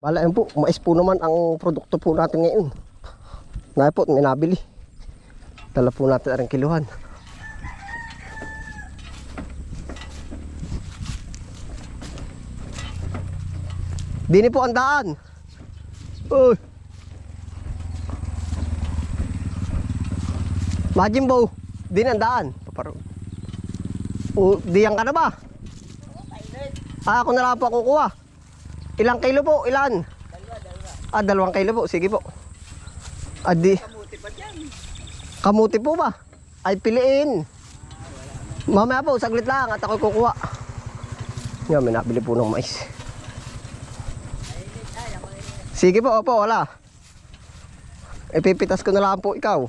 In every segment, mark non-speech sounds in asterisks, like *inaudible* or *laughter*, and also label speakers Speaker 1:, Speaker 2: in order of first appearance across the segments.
Speaker 1: Bala yun po, mais po naman ang produkto po natin ngayon. Naya po, may nabili. Dala po natin ang kiluhan. Dini po ang daan. Uy. Majimbo, dini ang daan. Paparo. O, diyan ka na ba? Ah, ako na lang po kukuha. Ilang kilo po? Ilan? Ah, dalawang kilo po. Sige po. Adi.
Speaker 2: Kamuti pa dyan.
Speaker 1: Kamuti po ba? Ay, piliin. Mamaya po, saglit lang at ako kukuha. Yan, may nabili po ng mais. Sige po, opo, wala. Ipipitas ko na lang po ikaw.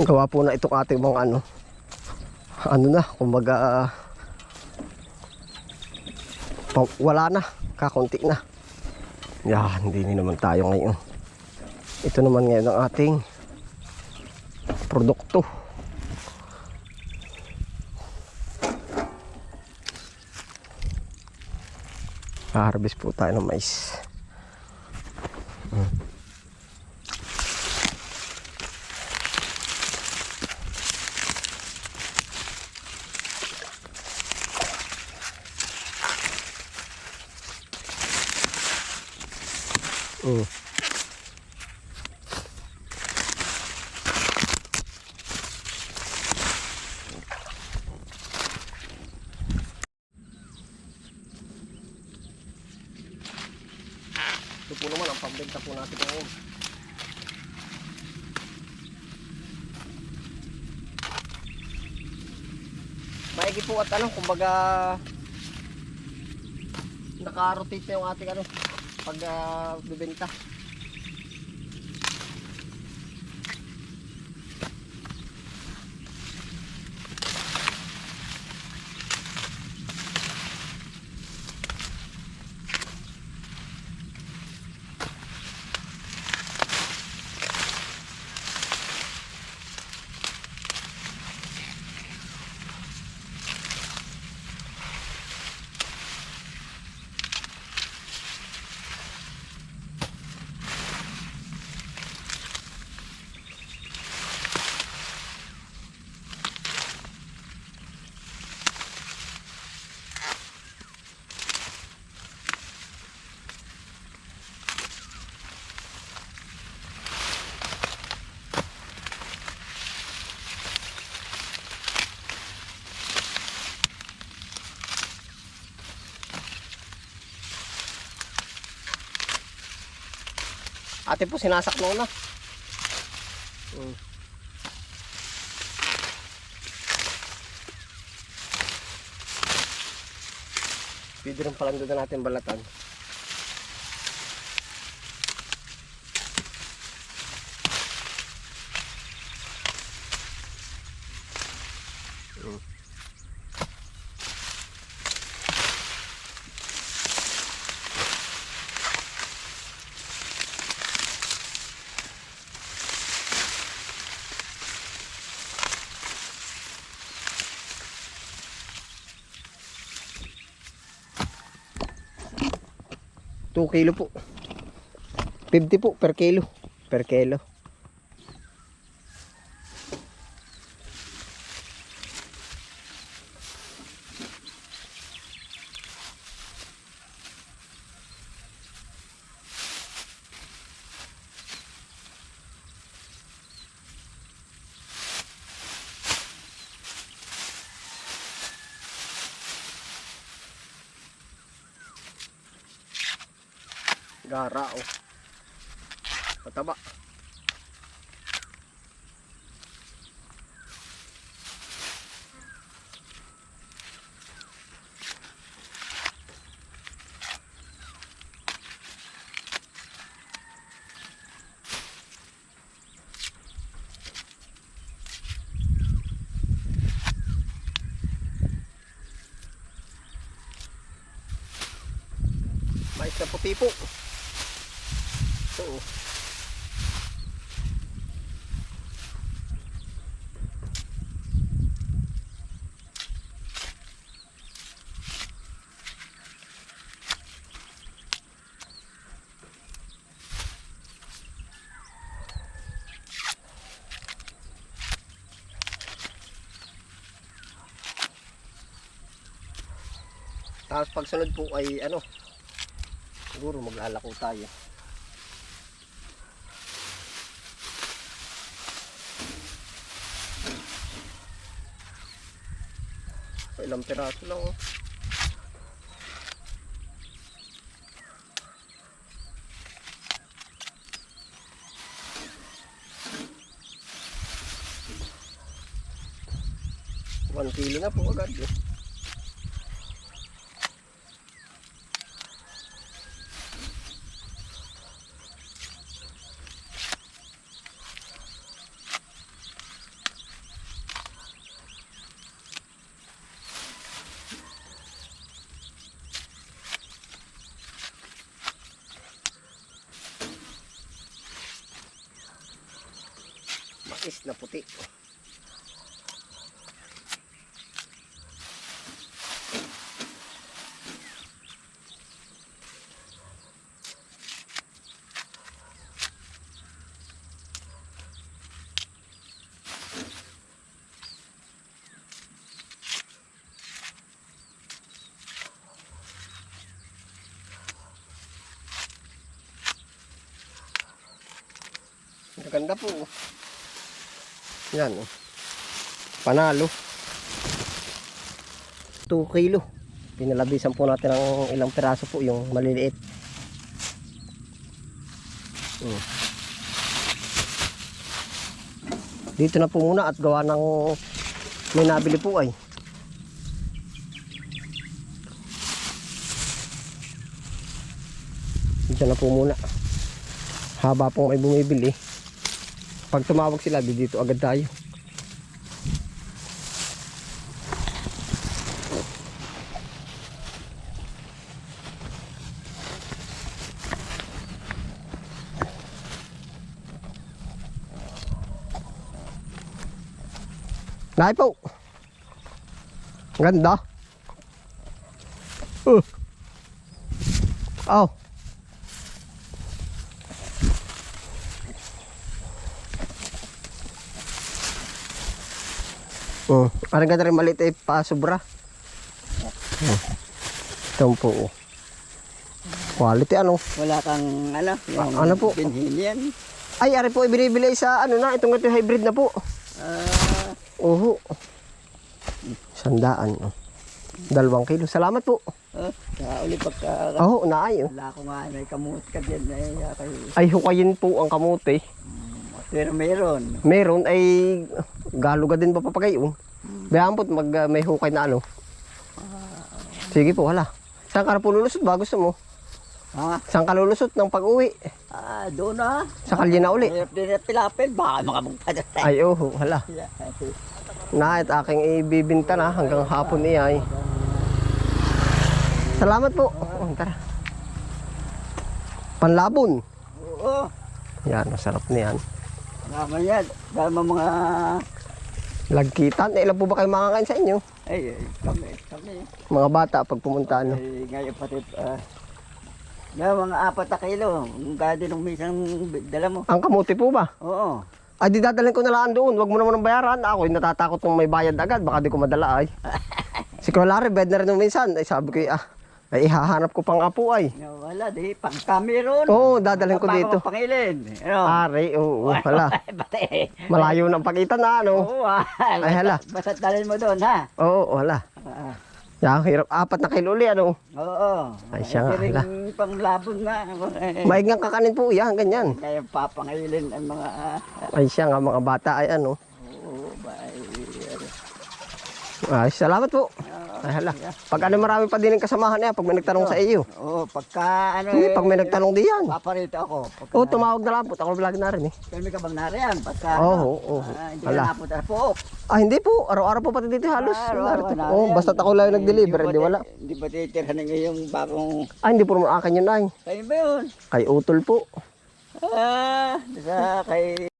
Speaker 1: Gawa po na itong ating mga ano. Ano na, kumbaga pa- wala na, kakunti na. Yan, hindi ni naman tayo ngayon. Ito naman ngayon ang ating produkto. Harvest po tayo ng mais. Mm. Mm. Ito po naman ang pambenta po natin ngayon. Maigi po at ano, kumbaga naka-rotate na yung ating ano, pag ah, bibenta. Ate po, sinasak na una. Hmm. Pwede rin palang doon natin balatan. Hmm. 2 kilo po. 50 po per kilo. Per kilo. Gara oh. Mataba. Mais na. Ito oh. Tapos pagsunod po ay ano, siguro maglalako tayo. Ilang piraso lang oh. One kilo na po agad eh. Na puti. Maganda po. Oh. Yan. oh. Panalo. 2 kilo. Pinalabisan po natin ng ilang piraso po yung maliliit. Mm. Dito na po muna at gawa ng may nabili po ay. Diyan na po muna. Haba pong may bumibili. Pag tumawag sila, di dito agad tayo. Nahay po. Ganda. Uh. Oh. Oh, parang ganda rin maliit eh, pa sobra. Oh. Ito po. oh. Quality ano?
Speaker 2: Wala kang ano, yung
Speaker 1: Ah, ano po?
Speaker 2: binhili yan.
Speaker 1: Ay, ari po ibinibili sa ano na, itong ito hybrid na po.
Speaker 2: Ah,
Speaker 1: Oho. Sandaan. Oh. Dalawang kilo. Salamat po.
Speaker 2: oh, saka uli pagka...
Speaker 1: Oo, naay. Oh.
Speaker 2: Wala ko nga, may kamut ka dyan. Eh, kay,
Speaker 1: Ay, hukayin po ang kamote.
Speaker 2: pero meron.
Speaker 1: Meron ay galuga din pa papagayon. Bayaan po't mag uh, may hukay na ano. Sige po, hala. Saan ka na po lulusot ba? Gusto mo?
Speaker 2: Ha?
Speaker 1: Saan ka lulusot ng pag-uwi?
Speaker 2: Ah, doon na.
Speaker 1: Sa kalye na uli.
Speaker 2: Hirap pilapil, baka makamugpa dyan.
Speaker 1: Ay, oho, hala. Na, at aking ibibinta na hanggang hapon niya ay. Salamat po. Oh, tara. Panlabon.
Speaker 2: Oo,
Speaker 1: Yan, masarap na yan.
Speaker 2: tama yan. Dahil mga...
Speaker 1: Lagkitan. Eh, ilan po ba kayo makakain sa inyo?
Speaker 2: Ay, ay, kami, kami.
Speaker 1: Mga bata pag pumunta ano.
Speaker 2: Ay, ngayon pati... Ah, na mga apat na kilo. Ang gadi nung minsan dala mo.
Speaker 1: Ang kamuti po ba?
Speaker 2: Oo.
Speaker 1: Ay, di dadalhin ko na lang doon. Huwag mo naman ang bayaran. Ako, natatakot kung may bayad agad. Baka di ko madala ay. *laughs* si Kuya bed na rin nung minsan. Ay, sabi ko, ah, ay, ihahanap ko pang apo ay.
Speaker 2: No, wala, di. Pang kami ron.
Speaker 1: Oo, dadalhin ko dito.
Speaker 2: Pangilin. Ano?
Speaker 1: Ari, oo, hala.
Speaker 2: Bate.
Speaker 1: Malayo ng pagitan na, ano.
Speaker 2: Oo, ah.
Speaker 1: Ay, hala.
Speaker 2: Basta dalhin mo doon, ha?
Speaker 1: Oo, hala.
Speaker 2: Ah,
Speaker 1: Yan, hirap. Apat na kilo uli, ano.
Speaker 2: Oo.
Speaker 1: Ay, siya nga,
Speaker 2: Ito
Speaker 1: hala.
Speaker 2: panglabon nga.
Speaker 1: Maigang kakanin po, yan, ganyan.
Speaker 2: Kaya papangilin ang mga... ah,
Speaker 1: Ay, siya nga, mga bata ay, ano.
Speaker 2: Oo, ba, ay.
Speaker 1: Ay, salamat po. Ay, hala. Pag ano marami pa din ang kasamahan niya, pag may nagtanong sa iyo.
Speaker 2: Oo, pagka ano
Speaker 1: Hindi, pag may nagtanong diyan.
Speaker 2: Paparito ako. Pagka,
Speaker 1: Oo, tumawag na lang po. Ako vlog na rin eh.
Speaker 2: Kami ka bang nariyan? Pagka,
Speaker 1: Oo, oo.
Speaker 2: ah, hindi
Speaker 1: Hala.
Speaker 2: ka napunta na po.
Speaker 1: Ah, hindi po. Araw-araw po pati dito halos.
Speaker 2: Ah, araw-araw
Speaker 1: Narito po.
Speaker 2: na
Speaker 1: Oh,
Speaker 2: yan.
Speaker 1: basta ako lang yung nag-deliver,
Speaker 2: Hindi
Speaker 1: wala.
Speaker 2: Hindi ba titirhan ng iyong bagong...
Speaker 1: Ah, hindi po naman akin yun ay.
Speaker 2: Kayo ba yun?
Speaker 1: Kay Utol po.
Speaker 2: Ah, sa kay